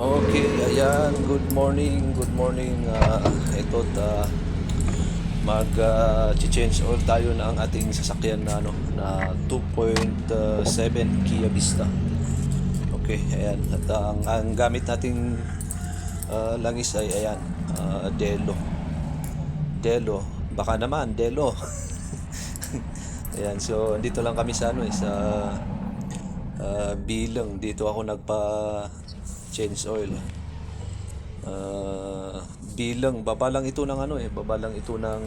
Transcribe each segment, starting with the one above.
Okay, ayan. Good morning. Good morning. Uh, ito, uh, mag uh, change oil tayo ng ating sasakyan na ano na 2.7 Kia Vista. Okay, ayan. At uh, ang, ang gamit nating uh, langis ay ayan, uh, Delo. Delo. Baka naman Delo. ayan, so dito lang kami sa ano eh, sa uh, bilang dito ako nagpa change oil. Uh, bilang baba lang ito ng ano eh, baba lang ito ng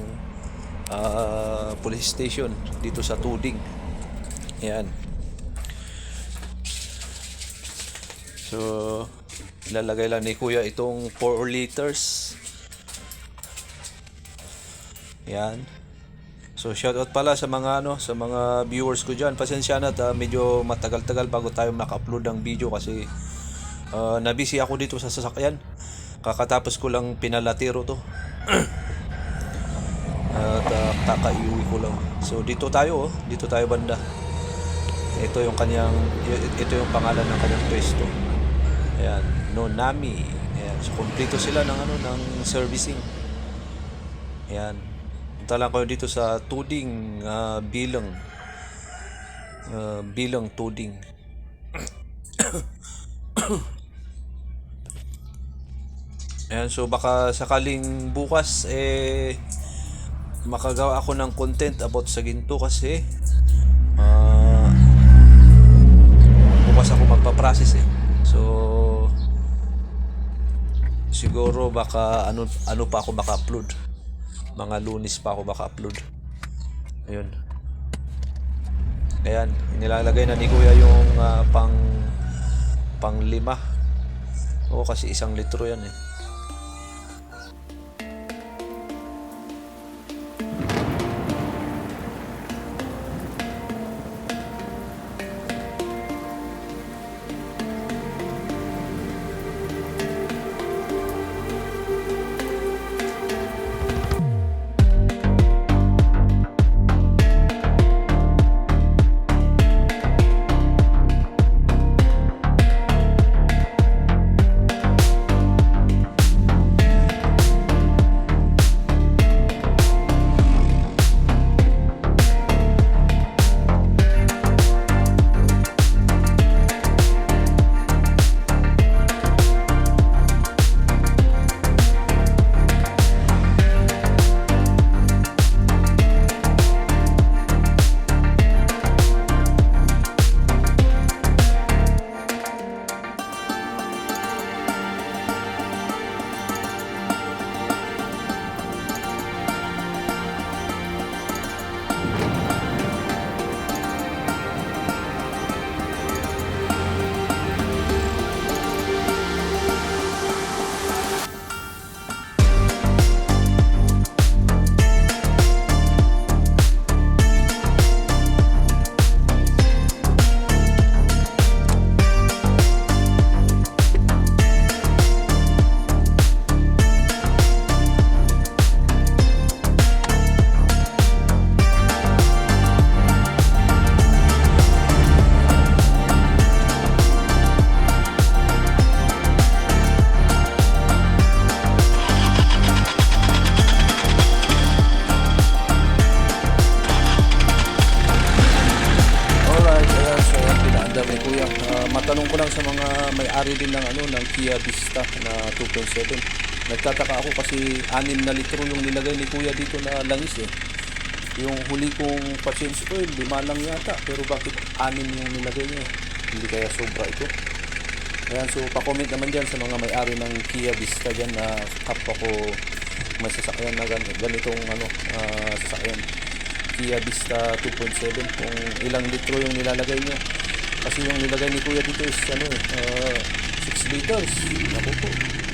uh, police station dito sa Tuding. Ayan. So, ilalagay lang ni Kuya itong 4 liters. Yan. So shoutout pala sa mga ano, sa mga viewers ko diyan. Pasensya na at ah, medyo matagal-tagal bago tayo naka-upload ng video kasi uh, nabisi ako dito sa sasakyan. Kakatapos ko lang pinalatiro to. At uh, kakaiuwi ko lang. So dito tayo, oh. dito tayo banda. Ito yung kanyang ito yung pangalan ng kanyang pwesto. Ayan, Nonami. Ayan, so kumpleto sila ng ano ng servicing. Ayan. Punta lang kayo dito sa Tuding ah, Bilang. Ah, Bilang Tuding. Ayan, so baka sakaling bukas eh makagawa ako ng content about sa ginto kasi ah, bukas ako magpa-process eh. So siguro baka ano ano pa ako maka-upload. Mga lunis pa ako maka-upload. Ayun. Ayan, nilalagay na ni Kuya yung ah, pang pang lima. Oo, kasi isang litro yan eh. Kuya. Ah, matanong ko lang sa mga may-ari din ng, ano, ng Kia Vista na 2.7. Nagtataka ako kasi 6 na litro yung nilagay ni Kuya dito na langis eh. Yung huli kong pa-change oil, lima lang yata. Pero bakit 6 yung nilagay niya? Hindi kaya sobra ito? Ayan, so pa-comment naman dyan sa mga may-ari ng Kia Vista dyan na kapwa ko may sasakyan na gan- ganitong ano, ah, sasakyan. Kia Vista 2.7 kung ilang litro yung nilalagay niya. Kasi yung nilagay ni Kuya dito is ano eh, ah, 6 liters. Naku po.